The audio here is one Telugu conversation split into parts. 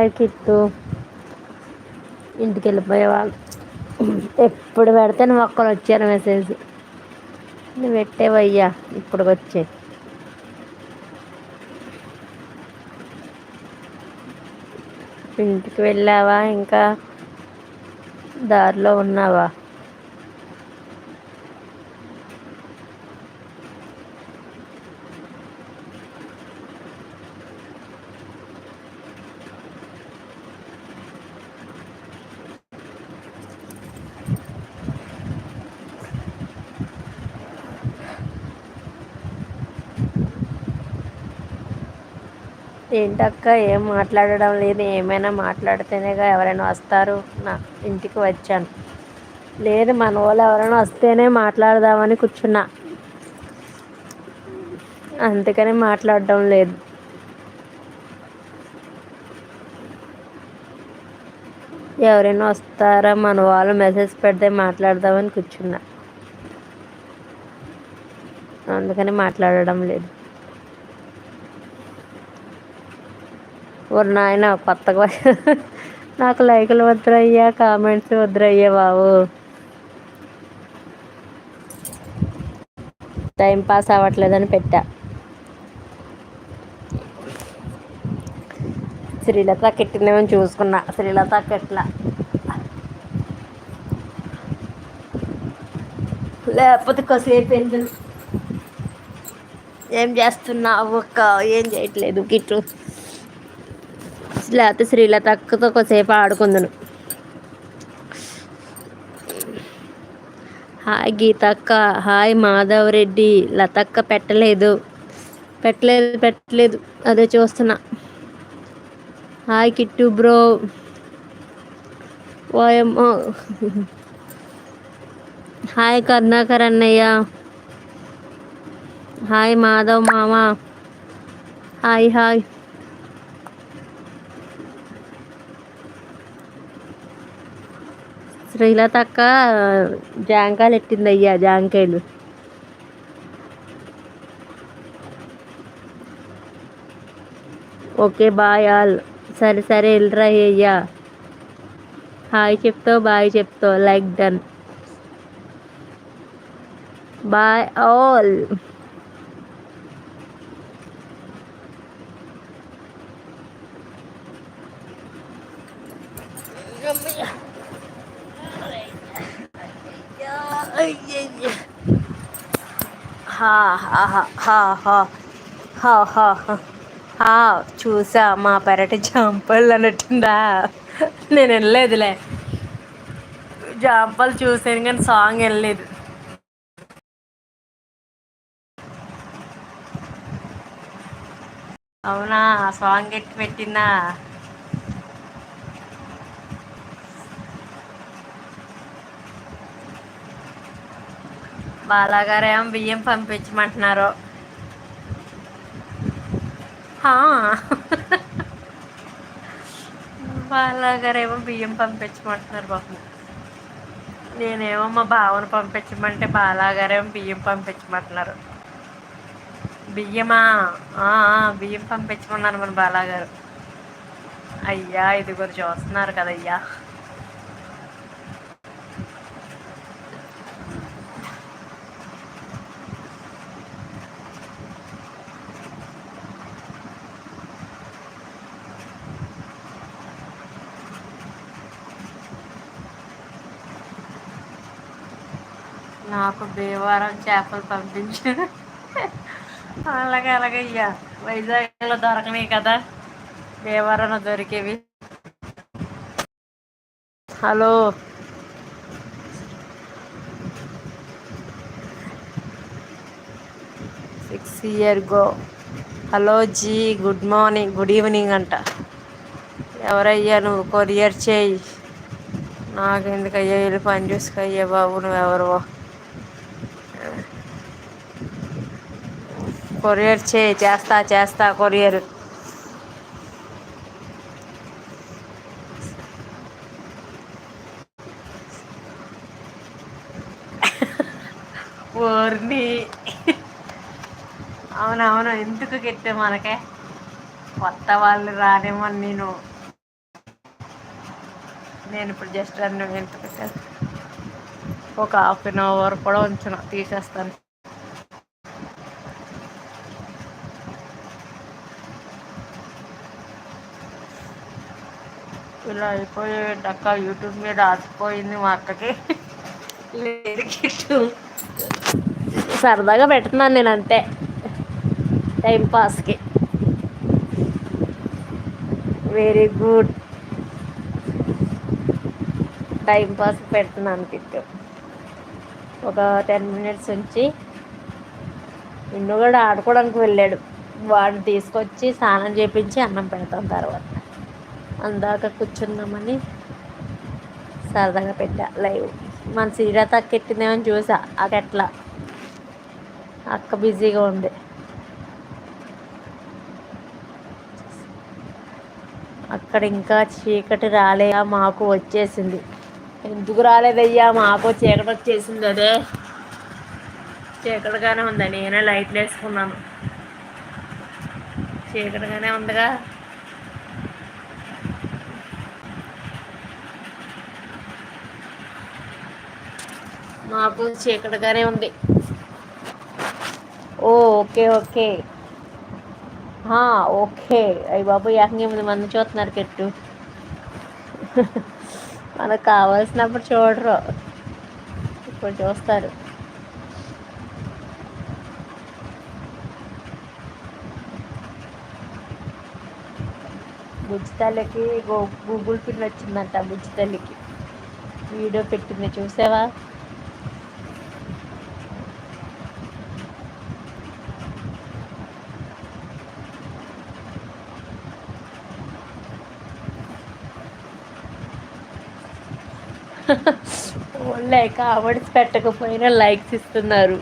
హాయ్ కిట్టు ఇంటికి వెళ్ళిపోయేవాళ్ళు ఎప్పుడు పెడితే నువ్వు ఒక్కరు వచ్చారు మెసేజ్. నువ్వు పెట్టేవయ్యా ఇప్పుడు వచ్చే ఇంటికి వెళ్ళావా ఇంకా దారిలో ఉన్నావా? ఏంటక్క ఏం మాట్లాడడం లేదు. ఏమైనా మాట్లాడితేనేగా ఎవరైనా వస్తారు. నా ఇంటికి వచ్చాను. లేదు మన వాళ్ళు ఎవరైనా వస్తేనే మాట్లాడదామని కూర్చున్నా. అందుకని మాట్లాడడం లేదు. ఎవరైనా వస్తారా? మన వాళ్ళు మెసేజ్ పెడితే మాట్లాడదామని కూర్చున్నా. అందుకని మాట్లాడడం లేదు. ఓరి నాయన కొత్తగా నాకు లైకులు వద్దురయ్యా కామెంట్స్ వద్దురయ్యా బాబు. టైం పాస్ అవ్వట్లేదని పెట్టా. శ్రీలత కెట్టిందేమో చూసుకున్నా. శ్రీలత కెట్ల. లేకపోతే కాసేపు ఏం చేస్తున్నావు ఒక్క ఏం చేయట్లేదు కిట్టు లేకపోతే శ్రీలత అక్కతో కొద్దిసేపు ఆడుకుందును. హాయ్ గీతక్క హాయ్ మాధవ్ రెడ్డి లతక్క పెట్టలేదు. పెట్టలేదు పెట్టలేదు. అదే చూస్తున్నా. Hi Kittu bro. ఓయమ్మో. హాయ్ కరుణాకర్ అన్నయ్య. హాయ్ మాధవ్ మామ. Hi hi. శ్రీలత అక్క జాంకాయలు ఎట్టింది అయ్యా జాంకాయలు? Okay bye all. సరే సరే వెళ్ళరా అయ్యా. హాయ్ చెప్తావు బాయ్ చెప్తావు. Like done. Bye all. చూసా మా పెరటి జాంపల్ అన్నట్టుందా? నేను వెళ్ళలేదులే జాంపల్ చూసాను కానీ సాంగ్ వెళ్ళలేదు అవునా సాంగ్ ఎట్టి పెట్టిందా? బాలాగారేమో బియ్యం పంపించమంటున్నారు. బాలాగారేమో బియ్యం పంపించమంటున్నారు బాబు. నేనేమో మా బావను పంపించమంటే బాలాగారేమో బియ్యం పంపించమంటున్నారు. బియ్యమా? బియ్యం పంపించమన్నారు మన బాలాగారు. అయ్యా ఇది కూడా చూస్తున్నారు కదయ్యా. నాకు దేవారం చేపలు పంపించు. అలాగే అలాగే అయ్యా. వైజాగ్లో దొరకనే కదా. దేవారం దొరికేవి. Hello. Six year go hello ji good morning good evening అంట. ఎవరయ్యా నువ్వు? కొరియర్ చేయి. నాకు ఎందుకయ్యా వెళ్ళి పని చూసుకయ్యా బాబు నువ్వెవరు కొరియర్ చే చేస్తా చేస్తా కొరియర్. ఓర్ని. అవునవును ఎందుకు గిట్టే మనకే? కొత్త వాళ్ళు రానేమని నేను. నేను ఇప్పుడు జస్ట్ అన్న ఎంత పెట్టాను ఒక హాఫ్ అన్ అవర్ కూడా ఉంచును తీసేస్తాను. ఇలా అయిపోయేటక్క యూట్యూబ్ మీద ఆసిపోయింది మా అక్కకి. లేదు సరదాగా పెడుతున్నాను నేను అంతే. టైంపాస్కి వెరీ గుడ్ టైంపాస్ పెడుతున్నాను కిట్టు. ఒక టెన్ మినిట్స్ ఉంచి నిన్ను కూడా ఆడుకోవడానికి వెళ్ళాడు. వాడిని తీసుకొచ్చి స్నానం చేపించి అన్నం పెడతాం తర్వాత. అందాక కూర్చుందామని సరదాగా పెట్టా లైవ్. మన సీరియత అక్క ఎట్టిందేమని చూసా. అకెట్లా అక్క బిజీగా ఉంది. అక్కడ ఇంకా చీకటి రాలేదా మాకు వచ్చేసింది. ఎందుకు రాలేదయ్యా? మాకు చీకటి వచ్చేసింది అదే. చీకటిగానే ఉంది? నేనే లైట్లు వేసుకున్నాను. చీకటిగానే ఉందిగా. మాకు చీకటిగానే ఉంది. ఓ ఓకే ఓకే. ఓకే. అయ్యి బాబు ఎనిమిది మంది చూస్తున్నారు కెట్టు. మనకు కావాల్సినప్పుడు చూడరు. ఇప్పుడు చూస్తారు. బుజ్జి తల్లికి గూగుల్ పిన్ వచ్చిందంట బుజ్జి తల్లికి. వీడియో పెట్టింది చూసావా? లేక అవార్డ్స్ పెట్టకపోయినా లైక్స్ ఇస్తున్నారు.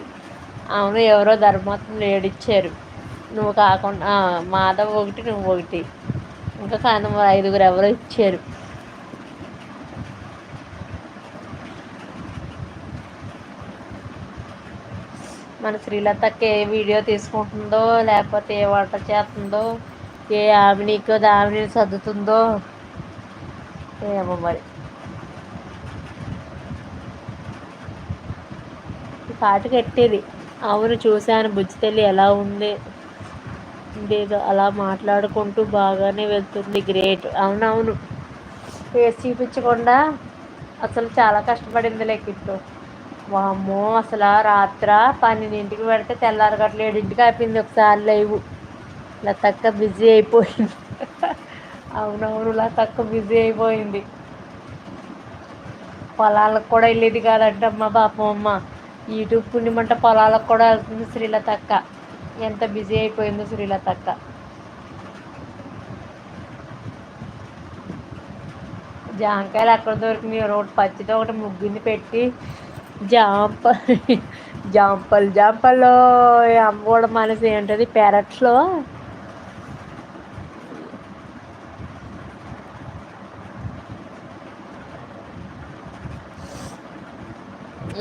అవును ఎవరో ధర్మాత్మలు ఏడిచ్చారు. నువ్వు కాకుండా మాధవ్ ఒకటి నువ్వు ఒకటి. ఇంకా కారణం ఐదుగురు ఎవరో ఇచ్చారు. మన శ్రీలతకి ఏ వీడియో తీసుకుంటుందో లేకపోతే ఏ వంట చేస్తుందో ఏ ఆమెనికో దామిని సర్దుతుందో ఏమో మరి. పాట కట్టేది. అవును చూశాను. బుజ్జితల్లి ఎలా ఉంది? లేదో అలా మాట్లాడుకుంటూ బాగానే వెళ్తుంది. గ్రేట్. అవునవును. ఫేస్ చూపించకుండా అసలు చాలా కష్టపడింది లెక్కిట్టు వామ్మో అసలు రాత్ర పన్నెండింటికి పెడితే తెల్లారగట్ల ఏడింటికి అయిపోయింది ఒకసారి లేవు. ఇలా తక్కువ బిజీ అయిపోయింది. అవునవును ఇలా తక్కువ బిజీ అయిపోయింది. పొలాలకు కూడా వెళ్ళేది కాదంటమ్మా పాపం అమ్మ. యూట్యూబ్ పుణ్యమంట పొలాలకు కూడా వెళ్తుంది శ్రీలత అక్క ఎంత బిజీ అయిపోయిందో శ్రీలత అక్క జామకాయలు అక్కడ దొరికినాయి ఒకటి పచ్చితో ఒకటి ముగ్గుని పెట్టి జాంప జాంపల్ జాంపల్లో అమ్ముకోవడం మనసు ఏంటది పెరట్లో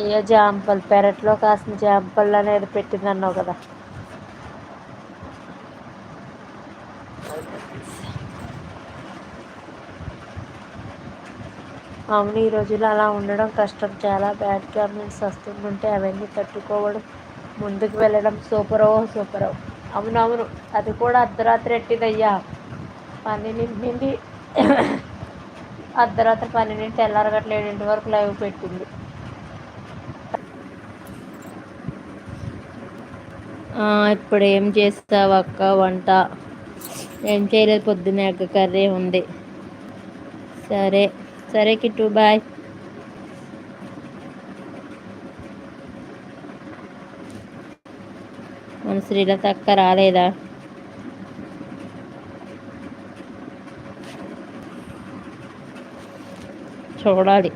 ఏ జాంపల్ పెరట్లో కాసిన జాంపల్ అనేది పెట్టింది అన్నావు కదా. అవును ఈ రోజుల్లో అలా ఉండడం కష్టం. చాలా బ్యాడ్ కామెంట్స్ వస్తుంటుంటే అవన్నీ తట్టుకోవడం ముందుకు వెళ్ళడం సూపరో సూపరో అవునవును అది కూడా అర్ధరాత్రి ఎట్టిదయ్యా? పన్నెండింటి అర్ధరాత్రి పన్నెండింటి తెల్లారగట్ల ఏడింటి వరకు లైవ్ పెట్టింది. ఇప్పుడు ఏం చేస్తావు అక్క? వంట? ఏం చేయలేదు పొద్దున్నే అక్క కర్రీ ఉంది. సరే సరే కిట్టు బాయ్. మన శ్రీలత అక్క రాలేదా? చూడాలి.